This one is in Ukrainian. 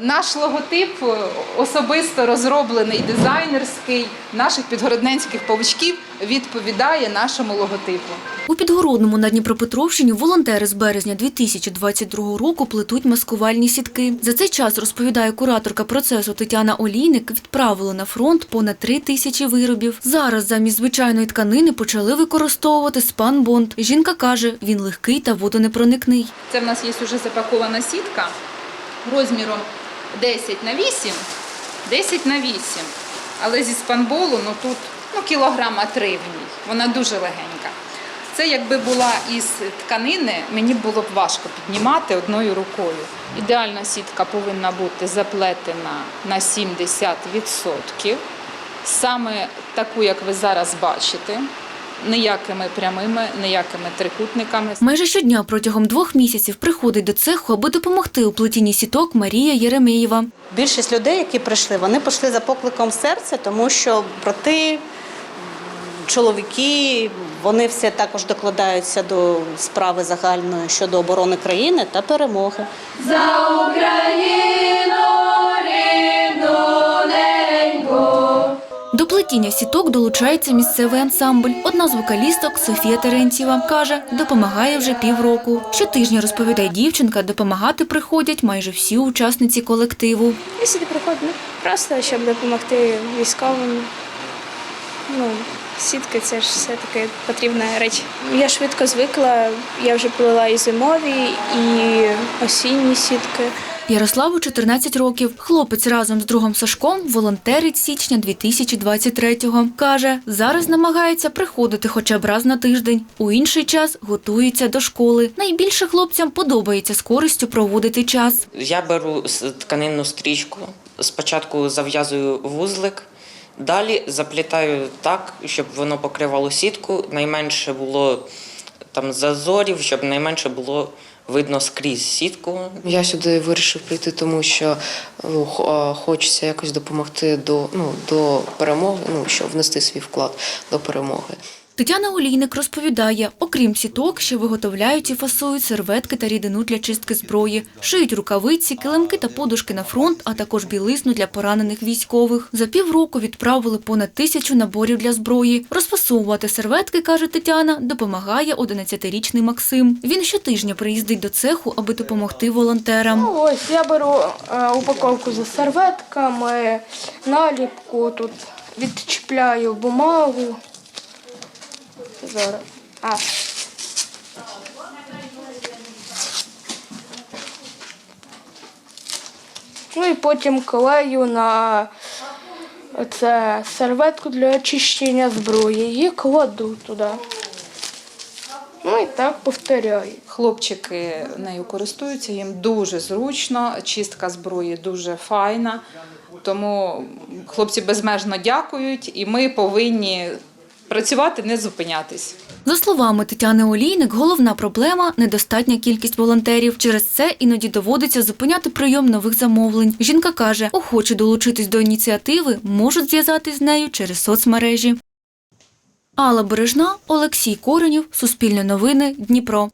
Наш логотип е, особисто розроблений дизайнерський наших підгородненських павучків відповідає нашому логотипу. У Підгородному на Дніпропетровщині волонтери з березня 2022 року плетуть маскувальні сітки. За цей час, розповідає кураторка процесу Тетяна Олійник, відправили на фронт понад три тисячі виробів. Зараз замість звичайної тканини почали використовувати спанбонд. Жінка каже, він легкий та водонепроникний. Це в нас є вже запакована сітка розміром 10 на 8, 10 на 8. Але зі спанболу ну тут ну, кілограма 3 в ній. Вона дуже легенька. Це якби була із тканини, мені було б важко піднімати одною рукою. Ідеальна сітка повинна бути заплетена на 70%. Саме таку, як ви зараз бачите, ніякими прямими, ніякими трикутниками. Майже щодня протягом двох місяців приходить до цеху, аби допомогти у плетінні сіток Марія Єремеєва. Більшість людей, які прийшли, вони пішли за покликом серця, тому що брати, чоловіки, вони все також докладаються до справи загальної щодо оборони країни та перемоги. До плетіння сіток долучається місцевий ансамбль. Одна з вокалісток Софія Терентьєва каже, допомагає вже півроку. Щотижня розповідає дівчинка, допомагати приходять майже всі учасниці колективу. Я сюди приходжу ну, просто, щоб допомогти військовим. Ну, сітки це ж все-таки потрібна реч. Я швидко звикла, я вже плела і зимові, і осінні сітки. Ярославу 14 років. Хлопець разом з другом Сашком волонтерить січня 2023-го. Каже, зараз намагається приходити хоча б раз на тиждень. У інший час готується до школи. Найбільше хлопцям подобається з користю проводити час. Я беру тканинну стрічку. Спочатку зав'язую вузлик, далі заплітаю так, щоб воно покривало сітку. Найменше було там зазорів, щоб найменше було видно скрізь сітку. Я сюди вирішив прийти, тому що ну, хочеться якось допомогти до, ну, до перемоги, ну, щоб внести свій вклад до перемоги. Тетяна Олійник розповідає, окрім сіток, ще виготовляють і фасують серветки та рідину для чистки зброї, шиють рукавиці, килимки та подушки на фронт, а також білизну для поранених військових. За півроку відправили понад тисячу наборів для зброї. Розфасовувати серветки, каже Тетяна, допомагає 11-річний Максим. Він щотижня приїздить до цеху, аби допомогти волонтерам. Ну, ось я беру е, упаковку за серветками, наліпку тут відчіпляю бумагу. Зараз. А. Ну і потім клею на це серветку для очищення зброї і кладу туди. Ну і так повторяю. Хлопчики нею користуються, їм дуже зручно, чистка зброї дуже файна. Тому хлопці безмежно дякують, і ми повинні працювати, не зупинятись. За словами Тетяни Олійник, головна проблема недостатня кількість волонтерів. Через це іноді доводиться зупиняти прийом нових замовлень. Жінка каже, охочі долучитись до ініціативи можуть зв'язатись з нею через соцмережі. Алла Бережна, Олексій Коренів, Суспільне новини, Дніпро.